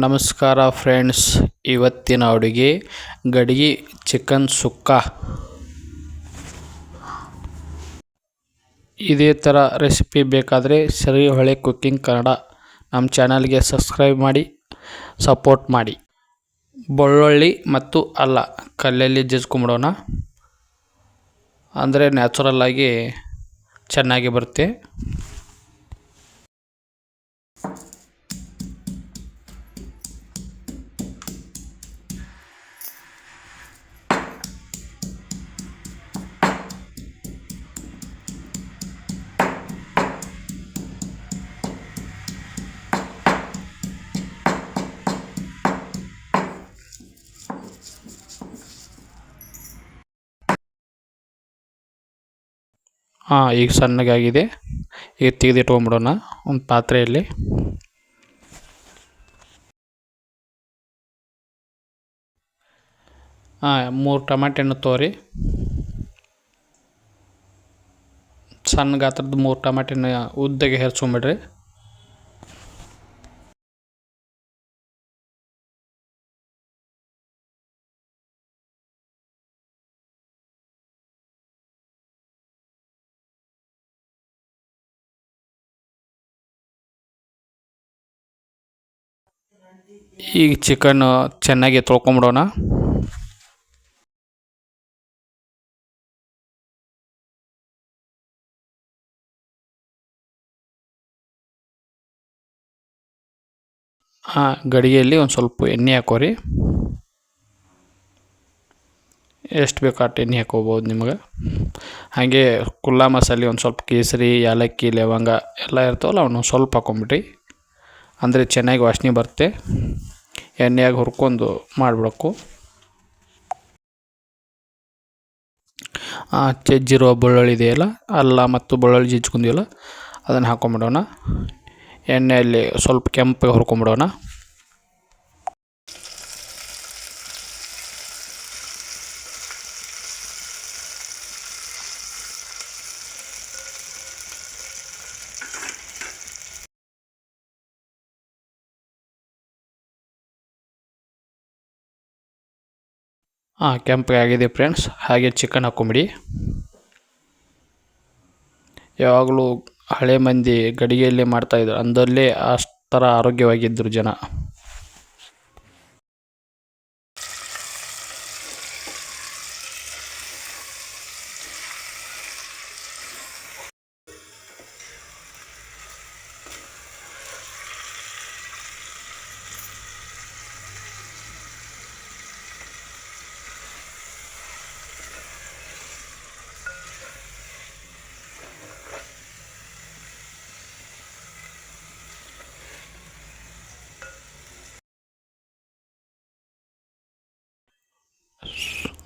ನಮಸ್ಕಾರ ಫ್ರೆಂಡ್ಸ್, ಇವತ್ತಿನ ಅಡುಗೆ ಗಡಿಗೆ ಚಿಕನ್ ಸುಕ್ಕ. ಇದೇ ಥರ ರೆಸಿಪಿ ಬೇಕಾದರೆ ಸರಿ ಹೊಳೆ ಕುಕ್ಕಿಂಗ್ ಕನ್ನಡ ನಮ್ಮ ಚಾನಲ್ಗೆ ಸಬ್ಸ್ಕ್ರೈಬ್ ಮಾಡಿ, ಸಪೋರ್ಟ್ ಮಾಡಿ. ಬೆಳ್ಳುಳ್ಳಿ ಮತ್ತು ಅಲ್ಲ, ಕಲ್ಲಲ್ಲಿ ಜಜ್ಕೊಂಬಿಡೋಣ. ಅಂದರೆ ನ್ಯಾಚುರಲ್ಲಾಗಿ ಚೆನ್ನಾಗಿ ಬರುತ್ತೆ. ಹಾಂ ಈಗ ಸಣ್ಣಗಾಗಿದೆ. ಈಗ ತೆಗೆದಿಟ್ಕೊಂಬಿಡೋಣ. ಒಂದು ಪಾತ್ರೆಯಲ್ಲಿ. ಹಾಂ ಮೂರು ಟಮಾಟೆ ಹಣ್ಣು ತೋರಿ. ಸಣ್ಣ ಗಾತ್ರದ ಮೂರು ಟಮಾಟೆ ಹಣ್ಣು ಉದ್ದಗೆ ಹೆರ್ಸ್ಕೊಂಬಿಡ್ರಿ. ಈಗ ಚಿಕನ್ನು ಚೆನ್ನಾಗಿ ತೊಳ್ಕೊಂಬಿಡೋಣ. ಹಾಂ ಗಡಿಗೆಯಲ್ಲಿ ಒಂದು ಸ್ವಲ್ಪ ಎಣ್ಣೆ ಹಾಕೋರಿ. ಎಷ್ಟು ಬೇಕು ಅಷ್ಟು ಎಣ್ಣೆ ಹಾಕೋಬೋದು ನಿಮ್ಗೆ. ಹಾಗೆ ಕುಲ್ಲ ಮಸಾಲೆ ಒಂದು ಸ್ವಲ್ಪ ಕೇಸರಿ ಏಲಕ್ಕಿ ಲವಂಗ ಎಲ್ಲ ಇರ್ತಾವಲ್ಲ, ಅವನ್ನ ಸ್ವಲ್ಪ ಹಾಕೊಂಬಿಟ್ರಿ ಅಂದರೆ ಚೆನ್ನಾಗಿ ವಾಸನೆ ಬರುತ್ತೆ. ಎಣ್ಣೆಯಾಗಿ ಹುರ್ಕೊಂಡು ಮಾಡಿಬಿಡೋಕು ಚಜ್ಜಿರುವ ಬೆಳ್ಳುಳ್ಳಿ ಇದೆಯಲ್ಲ, ಅಲ್ಲ ಮತ್ತು ಬೆಳ್ಳುಳ್ಳಿ ಜಜ್ಜಿಕೊಂಡಿವಲ್ಲ ಅದನ್ನು ಹಾಕೊಂಬಿಡೋಣ. ಎಣ್ಣೆಯಲ್ಲಿ ಸ್ವಲ್ಪ ಕೆಂಪಗೆ ಹುರ್ಕೊಂಬಿಡೋಣ. ಹಾಂ ಕೆಂಪಗೆ ಆಗಿದೆ ಫ್ರೆಂಡ್ಸ್ ಹಾಗೆ ಚಿಕನ್ ಹಾಕೊಂಬಿಡಿ. ಯಾವಾಗಲೂ ಹಳೆ ಮಂದಿ ಗಡಿಗೆಯಲ್ಲೇ ಮಾಡ್ತಾಯಿದ್ರು ಅಂದಲ್ಲೇ ಥರ ಆರೋಗ್ಯವಾಗಿದ್ದರು ಜನ.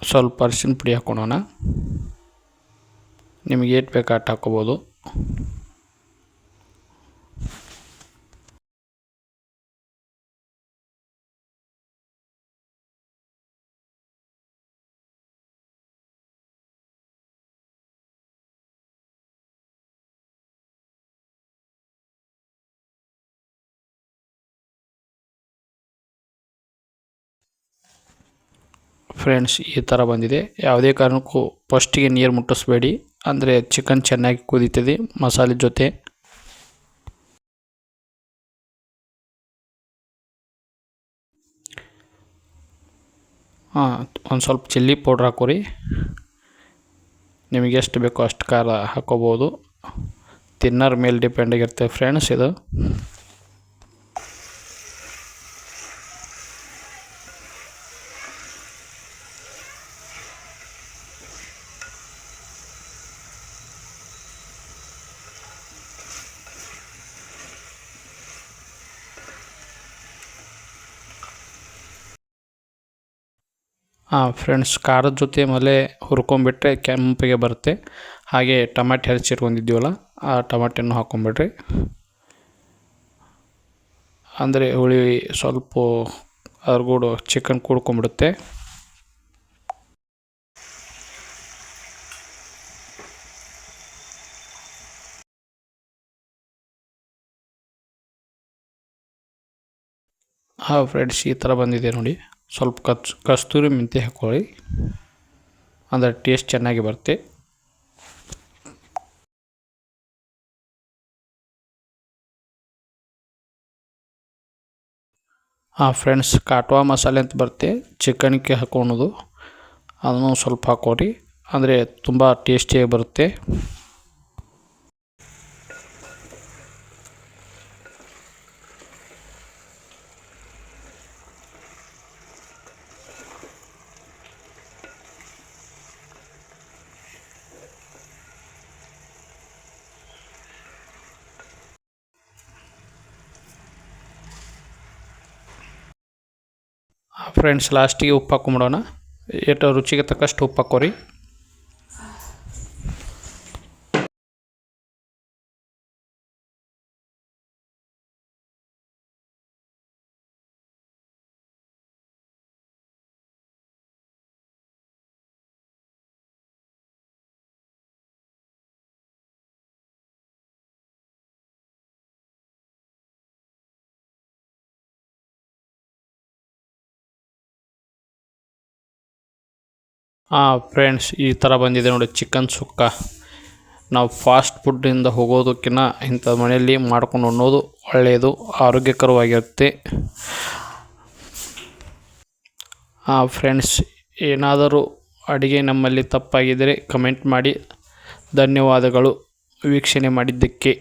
ಸ್ವಲ್ಪ ಅರಿಶಿನ ಪುಡಿ ಹಾಕ್ಕೊಳೋಣ ನಿಮಗೆ ಏಟ್ ಬೇಕು ಅಷ್ಟು ಹಾಕ್ಕೋಬೋದು. ಫ್ರೆಂಡ್ಸ್ ಈ ಥರ ಬಂದಿದೆ. ಯಾವುದೇ ಕಾರಣಕ್ಕೂ ಫಸ್ಟಿಗೆ ನೀರು ಮುಟ್ಟಿಸ್ಬೇಡಿ. ಅಂದರೆ ಚಿಕನ್ ಚೆನ್ನಾಗಿ ಕುದೀತದೆ, ಮಸಾಲೆ ಜೊತೆ. ಹಾಂ, ಒಂದು ಸ್ವಲ್ಪ ಚಿಲ್ಲಿ ಪೌಡ್ರ್ ಹಾಕೋರಿ. ನಿಮಗೆ ಎಷ್ಟು ಬೇಕೋ ಅಷ್ಟು ಖಾರ ಹಾಕೋಬೋದು. ತಿನ್ನೋರ ಮೇಲೆ ಡಿಪೆಂಡ್ ಆಗಿರುತ್ತೆ ಫ್ರೆಂಡ್ಸ್ ಇದು. ಫ್ರೆಂಡ್ಸ್ ಖಾರದ ಜೊತೆ ಮಲೆ ಹುರ್ಕೊಂಬಿಟ್ರೆ ಕೆಂಪಿಗೆ ಬರುತ್ತೆ. ಹಾಗೆ ಟಮಾಟೆ ಹೆಚ್ಚಿಟ್ಕೊಂಡಿದ್ದೀವಲ್ಲ ಆ ಟಮಾಟೆನೂ ಹಾಕ್ಕೊಂಬಿಡ್ರಿ ಅಂದರೆ ಹುಳಿ ಸ್ವಲ್ಪ ಅದ್ರಗೂಡು ಚಿಕನ್ ಕೂಡ್ಕೊಂಬಿಡುತ್ತೆ ಹಾಂ ಫ್ರೆಂಡ್ಸ್ ಈ ಥರ ಬಂದಿದೆ ನೋಡಿ. ಸ್ವಲ್ಪ ಕಚ್, ಕಸ್ತೂರಿ ಮೆಂತ್ಯ ಹಾಕ್ಕೊಳ್ಳಿ. ಅಂದರೆ ಟೇಸ್ಟ್ ಚೆನ್ನಾಗಿ ಬರುತ್ತೆ. ಹಾಂ ಫ್ರೆಂಡ್ಸ್, ಕಾಟ್ವಾ ಮಸಾಲೆ ಅಂತ ಬರುತ್ತೆ. ಚಿಕನ್ಗೆ ಹಾಕೊಳೋದು ಅದನ್ನು ಸ್ವಲ್ಪ ಹಾಕೋರಿ ಅಂದರೆ ತುಂಬ ಟೇಸ್ಟಿಯಾಗಿ ಬರುತ್ತೆ. ಫ್ರೆಂಡ್ಸ್ ಲಾಸ್ಟಿಗೆ ಉಪ್ಪು ಹಾಕೊಂಬಿಡೋಣ ಎಷ್ಟು ರುಚಿಗೆ ತಕ್ಕಷ್ಟು ಉಪ್ಪು ಹಾಕೋರಿ ಹಾಂ ಫ್ರೆಂಡ್ಸ್ ಈ ಥರ ಬಂದಿದೆ ನೋಡಿ ಚಿಕನ್ ಸುಕ್ಕ. ನಾವು ಫಾಸ್ಟ್ ಫುಡ್ಡಿಂದ ಹೋಗೋದಕ್ಕಿಂತ ಇಂಥ ಮನೆಯಲ್ಲಿ ಮಾಡ್ಕೊಂಡು ಉಣ್ಣೋದು ಒಳ್ಳೆಯದು, ಆರೋಗ್ಯಕರವಾಗಿರುತ್ತೆ. ಹಾಂ ಫ್ರೆಂಡ್ಸ್ ಏನಾದರೂ ಅಡುಗೆ ನಮ್ಮಲ್ಲಿ ತಪ್ಪಾಗಿದ್ದರೆ ಕಮೆಂಟ್ ಮಾಡಿ. ಧನ್ಯವಾದಗಳು. ವೀಕ್ಷಣೆ ಮಾಡಿದ್ದಕ್ಕೆ.